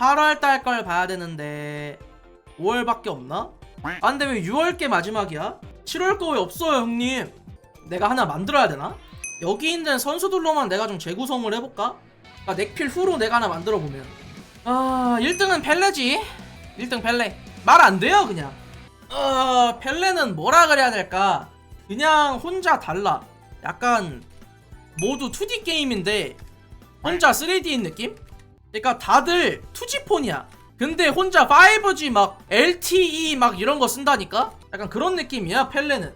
8월 달 걸 봐야 되는데 5월밖에 없나? 아 근데 왜 6월 게 마지막이야? 7월 거 왜 없어요 형님? 내가 하나 만들어야 되나? 여기 있는 선수들로만 내가 좀 재구성을 해볼까? 아 넥필 후로 내가 하나 만들어 보면 아 1등은 펠레지 1등 펠레 말 안 돼요 그냥 어 펠레는 뭐라 그래야 될까 그냥 혼자 달라 약간 모두 2D 게임인데 혼자 3D인 느낌? 그러니까 다들 2G폰이야 근데 혼자 5G 막 LTE 막 이런 거 쓴다니까? 약간 그런 느낌이야 펠레는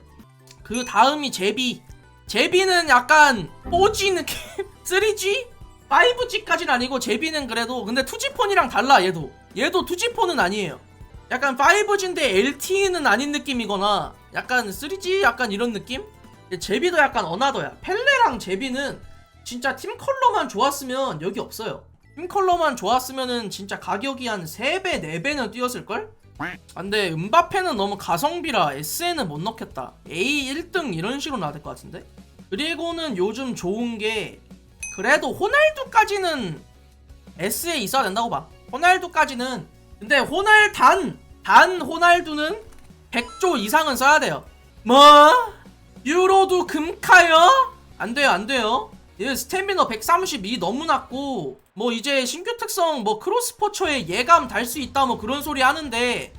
그 다음이 제비 제비는 약간 4G 느낌? 3G? 5G까지는 아니고 제비는 그래도 근데 2G폰이랑 달라 얘도 얘도 2G폰은 아니에요 약간 5G인데 LTE는 아닌 느낌이거나 약간 3G 약간 이런 느낌? 제비도 약간 어나더야 펠레랑 제비는 진짜 팀 컬러만 좋았으면 여기 없어요 팀 컬러만 좋았으면은 진짜 가격이 한 3배 4배는 뛰었을걸? 아, 근데 음바페는 너무 가성비라 SN은 못 넣겠다 A 1등 이런 식으로 될것 같은데? 그리고는 요즘 좋은 게 그래도 호날두까지는 S에 있어야 된다고 봐 호날두까지는 근데 호날 단 단 호날두는 100조 이상은 써야 돼요 뭐? 유로도 금카요? 안 돼요 안 돼요 얘 스태미너 132 너무 낮고 뭐 이제 신규 특성 뭐 크로스포처에 예감 달 수 있다 뭐 그런 소리 하는데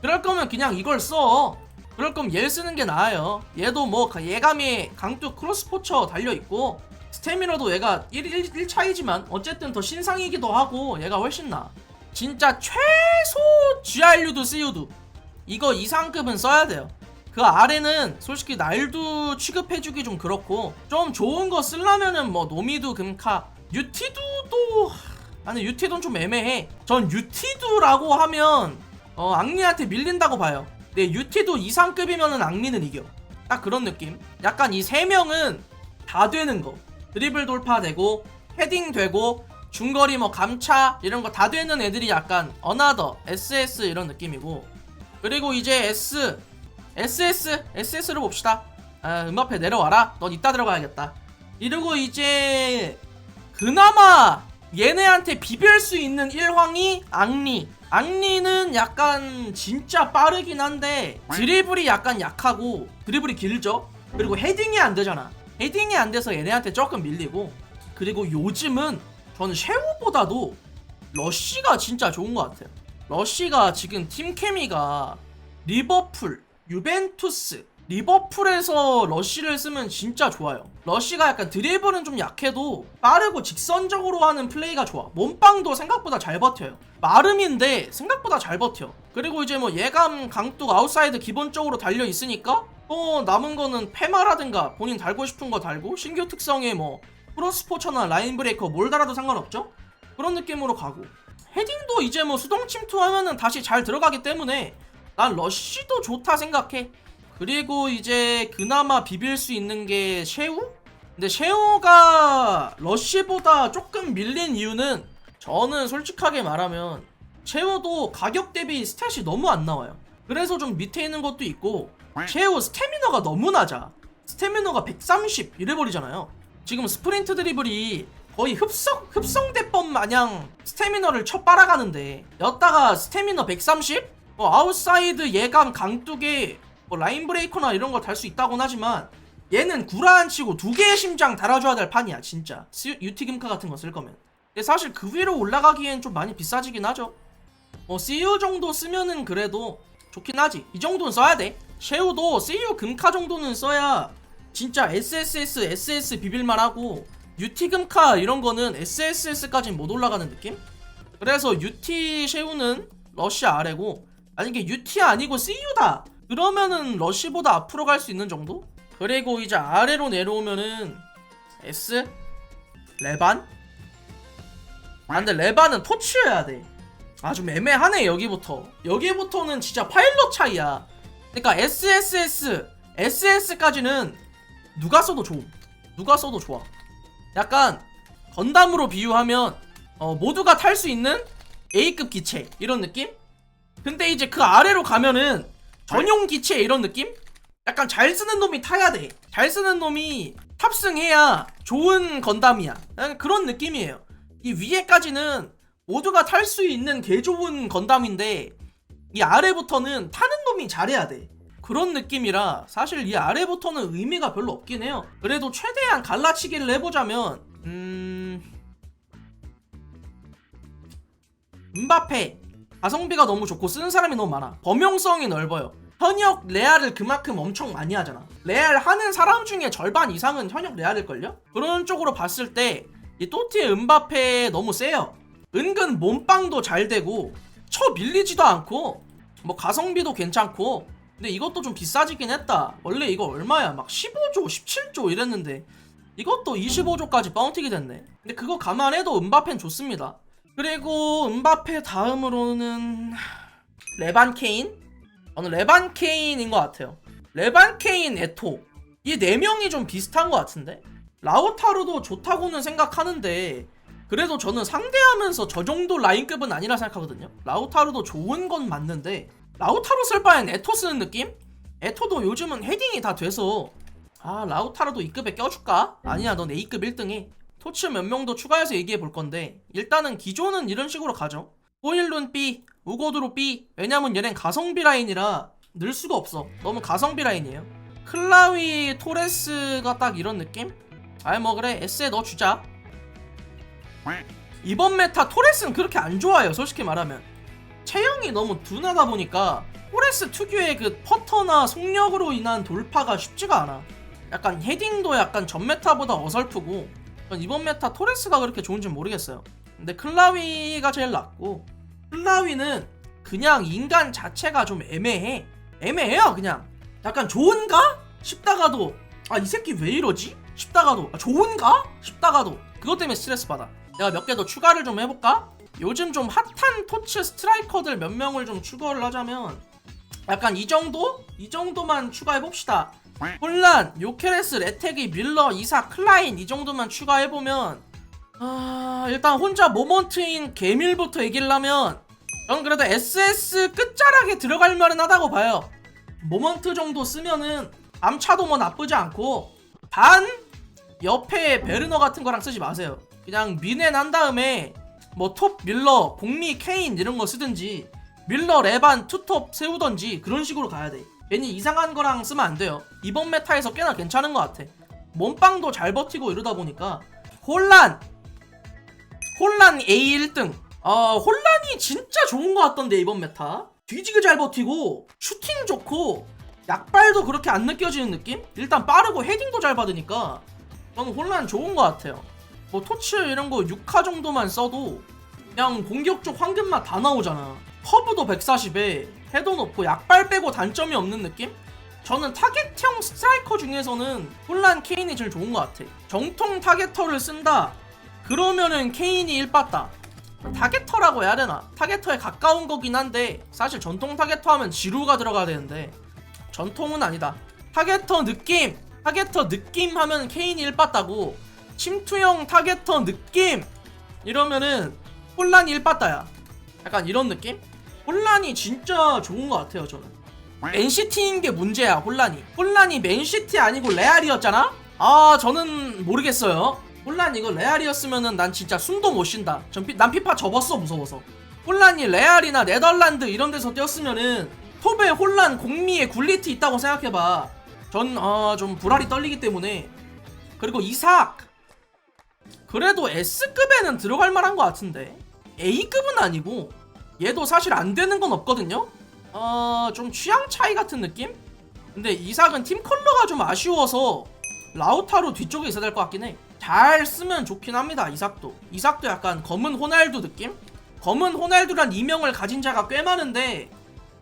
그럴 거면 그냥 이걸 써. 그럴 거면 얘 쓰는 게 나아요. 얘도 뭐 예감이 강투 크로스포처 달려있고 스태미너도 얘가 1, 1, 1차이지만 어쨌든 더 신상이기도 하고 얘가 훨씬 나. 진짜 최소 GRU도 CU도 이거 이상급은 써야 돼요 그 아래는 솔직히 날도 취급해주기 좀 그렇고 좀 좋은 거 쓰려면은 뭐 노미두 금카 유티두도 아니 유티두는 좀 애매해. 전 유티두라고 하면 어 앙리한테 밀린다고 봐요. 근데 유티두 이상급이면은 앙리는 이겨. 딱 그런 느낌. 약간 이 세 명은 다 되는 거. 드리블 돌파 되고 헤딩 되고 중거리 뭐 감차 이런 거 다 되는 애들이 약간 어나더 SS 이런 느낌이고. 그리고 이제 S SS SS를 봅시다. 아, 음바페 내려와라. 넌 이따 들어가야겠다. 이러고 이제 그나마 얘네한테 비빌 수 있는 일황이 앙리. 앙리는 약간 진짜 빠르긴 한데 드리블이 약간 약하고 드리블이 길죠? 그리고 헤딩이 안 되잖아. 헤딩이 안 돼서 얘네한테 조금 밀리고. 그리고 요즘은 저는 쉐우보다도 러쉬가 진짜 좋은 것 같아요. 러쉬가 지금 팀 케미가 리버풀 유벤투스 리버풀에서 러쉬를 쓰면 진짜 좋아요. 러쉬가 약간 드리블은 좀 약해도 빠르고 직선적으로 하는 플레이가 좋아. 몸빵도 생각보다 잘 버텨요. 마름인데 생각보다 잘 버텨. 그리고 이제 뭐 예감 강뚝 아웃사이드 기본적으로 달려 있으니까 뭐 남은 거는 페마라든가 본인 달고 싶은 거 달고 신규 특성에 뭐 크로스포처나 라인 브레이커 뭘 달아도 상관없죠? 그런 느낌으로 가고. 헤딩도 이제 뭐 수동 침투하면은 다시 잘 들어가기 때문에 난 러쉬도 좋다 생각해. 그리고 이제 그나마 비빌 수 있는 게 쉐우? 근데 쉐우가 러쉬보다 조금 밀린 이유는 저는 솔직하게 말하면 쉐우도 가격 대비 스탯이 너무 안 나와요. 그래서 좀 밑에 있는 것도 있고 쉐우 스태미너가 너무 낮아. 스태미너가 130 이래버리잖아요. 지금 스프린트 드리블이 거의 흡성 흡성대법 마냥 스태미너를 쳐 빨아가는데 여따가 스태미너 130? 뭐 아웃사이드 예감 강뚝에 뭐 라인 브레이커나 이런 거 달 수 있다곤 하지만 얘는 구라 안 치고 두 개의 심장 달아줘야 될 판이야 진짜. 스- 유티 금카 같은 거 쓸 거면. 근데 사실 그 위로 올라가기엔 좀 많이 비싸지긴 하죠. 뭐 CU 정도 쓰면은 그래도 좋긴 하지. 이 정도는 써야 돼. 쉐우도 CU 금카 정도는 써야 진짜 SSS, SS 비빌만 하고 UT 금카 이런 거는 SSS까지는 못 올라가는 느낌? 그래서 UT 쉐우는 러쉬 아래고 만약에 UT 아니고 CU다 그러면은 러쉬보다 앞으로 갈 수 있는 정도? 그리고 이제 아래로 내려오면은 S 레반? 아 근데 레반은 토치여야 돼. 아 좀 애매하네 여기부터. 여기부터는 진짜 파일럿 차이야. 그러니까 SSS, SS까지는 누가 써도 좋음. 누가 써도 좋아. 약간 건담으로 비유하면 어, 모두가 탈 수 있는 A급 기체 이런 느낌? 근데 이제 그 아래로 가면은 전용 기체 이런 느낌? 약간 잘 쓰는 놈이 타야 돼. 잘 쓰는 놈이 탑승해야 좋은 건담이야. 그런 느낌이에요. 이 위에까지는 모두가 탈 수 있는 개 좋은 건담인데 이 아래부터는 타는 놈이 잘해야 돼. 그런 느낌이라 사실 이 아래부터는 의미가 별로 없긴 해요. 그래도 최대한 갈라치기를 해보자면 음... 음바페 가성비가 너무 좋고 쓰는 사람이 너무 많아. 범용성이 넓어요. 현역 레알을 그만큼 엄청 많이 하잖아. 레알 하는 사람 중에 절반 이상은 현역 레알일걸요? 그런 쪽으로 봤을 때 이 또티의 음바페 너무 세요. 은근 몸빵도 잘 되고 쳐 밀리지도 않고 뭐 가성비도 괜찮고 근데 이것도 좀 비싸지긴 했다. 원래 이거 얼마야? 막 15조, 17조 이랬는데 이것도 25조까지 바운티기 됐네. 근데 그거 감안해도 음바페는 좋습니다. 그리고 음바페 다음으로는 레반 케인? 저는 레반 케인인 것 같아요. 레반 케인, 에토 이 네 명이 좀 비슷한 것 같은데 라우타르도 좋다고는 생각하는데 그래도 저는 상대하면서 저 정도 라인급은 아니라 생각하거든요. 라우타르도 좋은 건 맞는데 라우타르 쓸 바엔 에토 쓰는 느낌? 에토도 요즘은 헤딩이 다 돼서 아 라우타르도 E급에 껴줄까? 아니야 넌 A급 1등 해 토츠 몇 명도 추가해서 얘기해 볼 건데 일단은 기존은 이런 식으로 가죠. 호일룬 B, 우고드로 B 왜냐면 얘는 가성비 라인이라 늘 수가 없어. 너무 가성비 라인이에요. 클라위 토레스가 딱 이런 느낌? 아이 뭐 그래. S에 넣어주자. 이번 메타 토레스는 그렇게 안 좋아요 솔직히 말하면. 체형이 너무 둔하다 보니까 토레스 특유의 그 퍼터나 속력으로 인한 돌파가 쉽지가 않아. 약간 헤딩도 약간 전 메타보다 어설프고 전 이번 메타 토레스가 그렇게 좋은지 모르겠어요 근데 클라위가 제일 낫고 클라위는 그냥 인간 자체가 좀 애매해 애매해요 그냥 약간 좋은가? 싶다가도 아 이 새끼 왜 이러지? 싶다가도 아, 좋은가? 싶다가도 그것 때문에 스트레스 받아 내가 몇 개 더 추가를 좀 해볼까? 요즘 좀 핫한 토츠 스트라이커들 몇 명을 좀 추가를 하자면 약간 이 정도? 이 정도만 추가해봅시다 혼란, 요케레스, 레테기, 밀러, 이사, 클라인 이 정도만 추가해보면 아 일단 혼자 모먼트인 개밀부터 얘기하려면 저는 그래도 SS 끝자락에 들어갈 만은 하다고 봐요. 모먼트 정도 쓰면은 암차도 뭐 나쁘지 않고 단 옆에 베르너 같은 거랑 쓰지 마세요. 그냥 미넨 한 다음에 뭐 톱 밀러, 공미, 케인 이런 거 쓰든지 밀러, 레반, 투톱 세우던지 그런 식으로 가야 돼 괜히 이상한 거랑 쓰면 안 돼요. 이번 메타에서 꽤나 괜찮은 것 같아. 몸빵도 잘 버티고 이러다 보니까 혼란! 혼란 A 1등. 아 혼란이 진짜 좋은 것 같던데 이번 메타. 뒤지게 잘 버티고 슈팅 좋고 약발도 그렇게 안 느껴지는 느낌? 일단 빠르고 헤딩도 잘 받으니까 저는 혼란 좋은 것 같아요. 뭐 토치 이런 거 6화 정도만 써도 그냥 공격 쪽 황금맛 다 나오잖아. 커브도 140에 헤더 높고 약발 빼고 단점이 없는 느낌? 저는 타겟형 스트라이커 중에서는 혼란 케인이 제일 좋은 것 같아 정통 타겟터를 쓴다 그러면은 케인이 1빠다 타겟터라고 해야 되나? 타겟터에 가까운 거긴 한데 사실 전통 타겟터 하면 지루가 들어가야 되는데 전통은 아니다. 타겟터 느낌! 타겟터 느낌 하면 케인이 1빠다고 침투형 타겟터 느낌! 이러면은 혼란이 1빠다야. 약간 이런 느낌? 혼란이 진짜 좋은 것 같아요 저는. 맨시티인 게 문제야 혼란이. 혼란이 맨시티 아니고 레알이었잖아? 아 저는 모르겠어요. 혼란 이거 레알이었으면은 난 진짜 숨도 못 쉰다. 전 피, 난 피파 접었어 무서워서. 혼란이 레알이나 네덜란드 이런 데서 뛰었으면은 톱에 혼란 공미에 굴리트 있다고 생각해봐. 전 아 좀 불알이 떨리기 때문에 그리고 이삭 그래도 S급에는 들어갈 만한 것 같은데 A급은 아니고 얘도 사실 안 되는 건 없거든요. 어 좀 취향 차이 같은 느낌? 근데 이삭은 팀 컬러가 좀 아쉬워서 라우타로 뒤쪽에 있어야 될 것 같긴 해. 잘 쓰면 좋긴 합니다. 이삭도. 이삭도 약간 검은 호날두 느낌? 검은 호날두란 이명을 가진 자가 꽤 많은데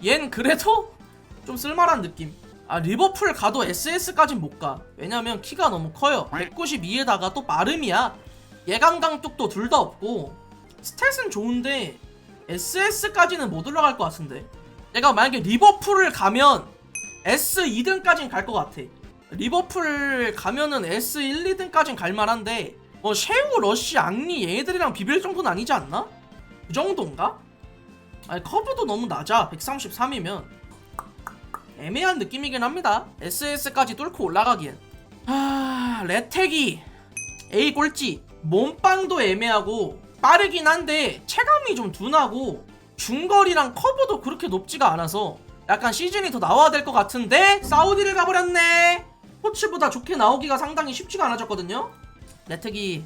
얜 그래도 좀 쓸만한 느낌. 아 리버풀 가도 SS까진 못 가. 왜냐면 키가 너무 커요. 192에다가 또 마름이야. 예강강뚝도 둘 다 없고 스탯은 좋은데 SS까지는 못 올라갈 것 같은데. 내가 만약에 리버풀을 가면 S 2등까지는 갈 것 같아. 리버풀 가면은 S 1, 2등까진 갈만한데 뭐 쉐우, 러쉬, 앙리 얘네들이랑 비빌 정도는 아니지 않나? 그 정도인가? 아니 커브도 너무 낮아 133이면 애매한 느낌이긴 합니다 SS까지 뚫고 올라가기엔 아 레텍이 A 꼴찌 몸빵도 애매하고 빠르긴 한데 체감이 좀 둔하고 중거리랑 커브도 그렇게 높지가 않아서 약간 시즌이 더 나와야 될 것 같은데 사우디를 가버렸네. 코치보다 좋게 나오기가 상당히 쉽지가 않아졌거든요. 레트기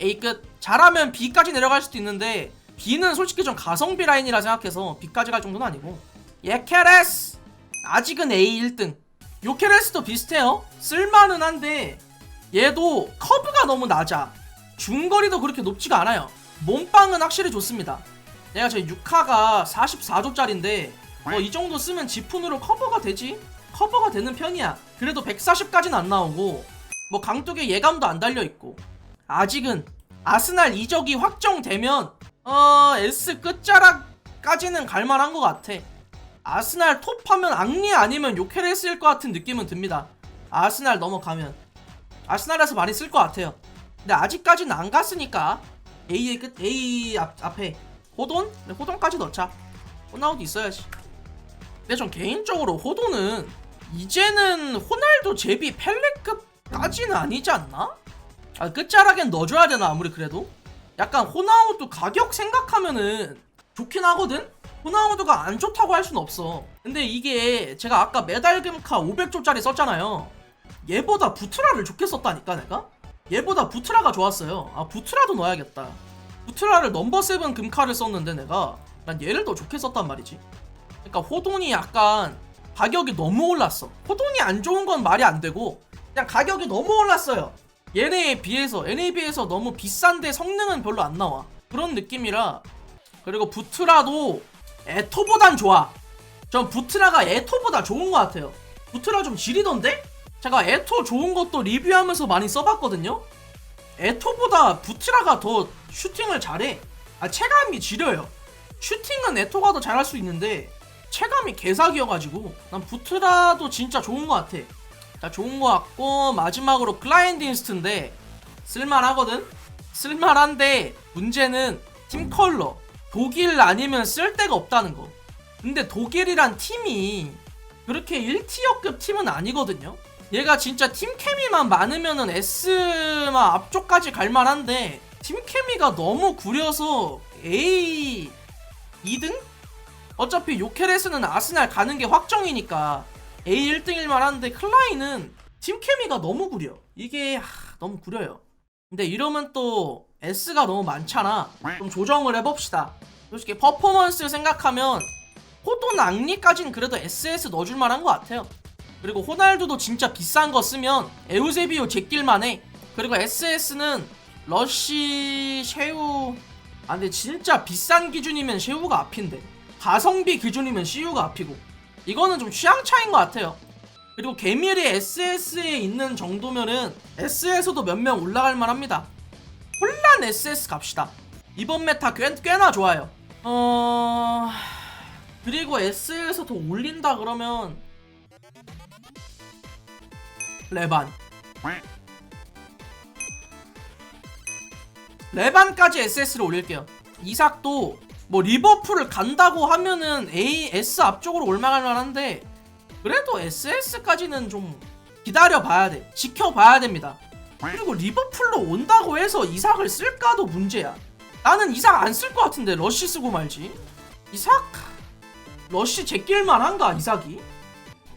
A끝 잘하면 B까지 내려갈 수도 있는데 B는 솔직히 좀 가성비 라인이라 생각해서 B까지 갈 정도는 아니고. 예케레스! 아직은 A 1등. 요케레스도 비슷해요. 쓸만은 한데 얘도 커브가 너무 낮아 중거리도 그렇게 높지가 않아요. 몸빵은 확실히 좋습니다. 내가 저 6화가 44조짜린데 뭐 이 정도 쓰면 지푼으로 커버가 되지? 커버가 되는 편이야. 그래도 140까지는 안 나오고 뭐 강뚝에 예감도 안 달려있고 아직은 아스날 이적이 확정되면 어 S 끝자락까지는 갈만한 것 같아. 아스날 톱하면 앙리 아니면 요케레스일 것 같은 느낌은 듭니다. 아스날 넘어가면. 아스날에서 많이 쓸 것 같아요 근데 아직까지는 안 갔으니까 A의 끝 A 앞, 앞에 호돈? 네, 호돈까지 넣자 호나우도 있어야지 근데 전 개인적으로 호돈은 이제는 호날두 제비 펠레급까지는 아니지 않나? 아, 끝자락엔 넣어줘야 되나 아무리 그래도? 약간 호나우두 가격 생각하면은 좋긴 하거든? 호나우두가 안 좋다고 할 순 없어 근데 이게 제가 아까 메달금카 500조짜리 썼잖아요 얘보다 부트라를 좋게 썼다니까 내가? 얘보다 부트라가 좋았어요. 아 부트라도 넣어야겠다. 부트라를 넘버 세븐 금카를 썼는데 내가 난 얘를 더 좋게 썼단 말이지. 그러니까 호돈이 약간 가격이 너무 올랐어. 호돈이 안 좋은 건 말이 안 되고 그냥 가격이 너무 올랐어요. 얘네에 비해서 비해서 너무 비싼데 성능은 별로 안 나와. 그런 느낌이라 그리고 부트라도 에토보단 좋아. 전 부트라가 에토보다 좋은 것 같아요. 부트라 좀 지리던데? 제가 에토 좋은 것도 리뷰하면서 많이 써봤거든요. 에토보다 부트라가 더 슈팅을 잘해. 아 체감이 지려요. 슈팅은 에토가 더 잘할 수 있는데 체감이 개사기여가지고 난 부트라도 진짜 좋은 것 같아. 자 좋은 것 같고 마지막으로 클라인딘스트인데 쓸만하거든? 쓸만한데 문제는 팀 컬러. 독일 아니면 쓸 데가 없다는 거. 근데 독일이란 팀이 그렇게 1티어급 팀은 아니거든요 얘가 진짜 팀 케미만 많으면은 S만 앞쪽까지 갈만한데 팀 케미가 너무 구려서 A 2등? 어차피 요케레스는 아스날 가는 게 확정이니까 A 1등일 만 한데 클라인은 팀 케미가 너무 구려. 이게 하, 너무 구려요. 근데 이러면 또 S가 너무 많잖아. 좀 조정을 해봅시다. 솔직히 퍼포먼스 생각하면 호돈 앙리까지는 그래도 SS 넣어줄 만한 것 같아요 그리고 호날두도 진짜 비싼 거 쓰면 에우세비오 제낄만 해. 그리고 SS는 러쉬 쉐우. 아 근데 진짜 비싼 기준이면 쉐우가 앞인데. 가성비 기준이면 CU가 앞이고. 이거는 좀 취향 차이인 것 같아요. 그리고 개미리 SS에 있는 정도면은 S에서도 몇 명 올라갈 만합니다. 혼란 SS 갑시다. 이번 메타 꽤, 꽤나 좋아요. 어... 그리고 S에서 더 올린다 그러면 레반. 레반까지 SS를 올릴게요. 이삭도 뭐 리버풀을 간다고 하면은 A, S 앞쪽으로 올라갈 만한데 그래도 SS까지는 좀 기다려 봐야 돼. 지켜봐야 됩니다. 그리고 리버풀로 온다고 해서 이삭을 쓸까도 문제야. 나는 이삭 안 쓸 것 같은데 러쉬 쓰고 말지. 이삭? 러쉬 제낄만 한가 이삭이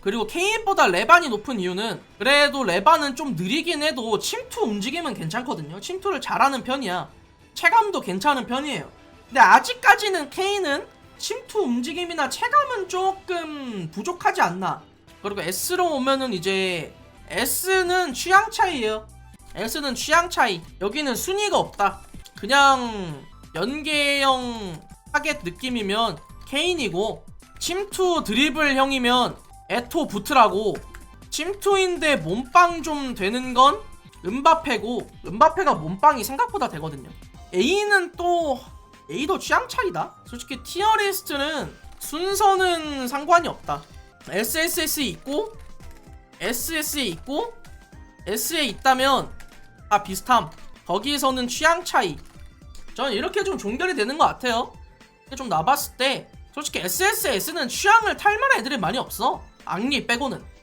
그리고 케인보다 레반이 높은 이유는 그래도 레반은 좀 느리긴 해도 침투 움직임은 괜찮거든요. 침투를 잘하는 편이야. 체감도 괜찮은 편이에요. 근데 아직까지는 케인은 침투 움직임이나 체감은 조금 부족하지 않나. 그리고 S로 오면은 이제 S는 취향 차이예요. S는 취향 차이. 여기는 순위가 없다. 그냥 연계형 타겟 느낌이면 케인이고 침투 드리블 형이면 에토 부트라고 침투인데 몸빵 좀 되는 건 은바페고 은바페가 몸빵이 생각보다 되거든요. A는 또 A도 취향 차이다. 솔직히 티어리스트는 순서는 상관이 없다. SSS에 있고 SS에 있고 S에 있다면 다 비슷함. 거기에서는 취향 차이. 저는 이렇게 좀 종결이 되는 것 같아요. 좀 나봤을 때 솔직히 SSS는 취향을 탈 만한 애들이 많이 없어 앙리 빼고는